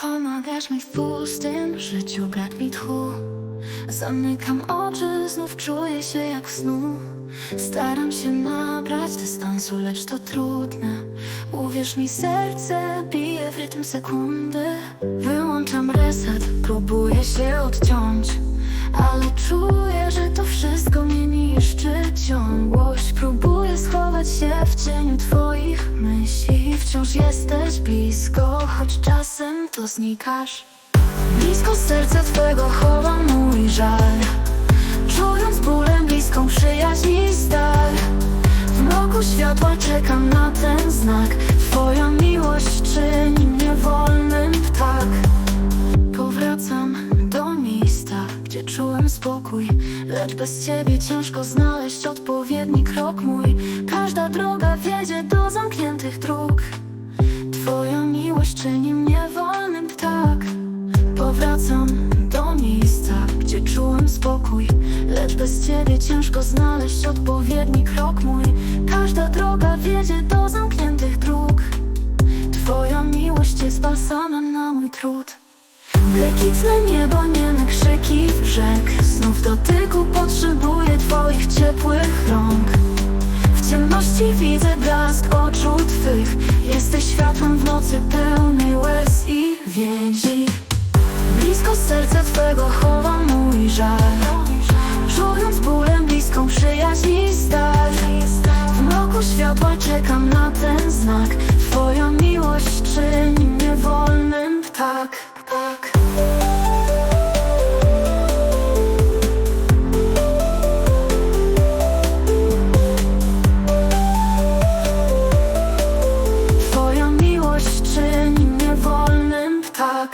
Pomagasz mi w pustym życiu, brak mi tchu. Zamykam oczy, znów czuję się jak w snu. Staram się nabrać dystansu, lecz to trudne. Uwierz mi, serce bije w rytm sekundy. Wyłączam reset, próbuję się odciąć. Ale czuję, że to wszystko mnie niszczy Ciągłość. Próbuję schować się w cieniu twoich myśli Wciąż jesteś blisko, choć czasem to znikasz. Blisko serca twego chowa mój żal. Czując bólem bliską przyjaźń i W mroku światła czekam na ten znak. Twoja miłość czyni mnie wolnym tak Powracam do miejsca, gdzie czułem spokój. Lecz bez ciebie ciężko znaleźć odpowiedni krok mój Każda droga wiedzie do zamkniętych dróg. Twoja miłość czyni mnie wolnym tak. Powracam do miejsca, gdzie czułem spokój. Lecz bez ciebie ciężko znaleźć odpowiedni krok mój. Każda droga wiedzie do zamkniętych dróg. Twoja miłość jest balsamem na mój trud. Błękitne niebo, nieme krzyki brzeg Znów dotyku potrzebuję Ciemności widzę blask oczu twych. Jesteś światłem w nocy pełnej łez i więzi. Blisko serca twego chowa mój żal. Czując bólem bliską przyjaźń i stal. W mroku światła czekam na ten znak. Twoja miłość czyni Twoja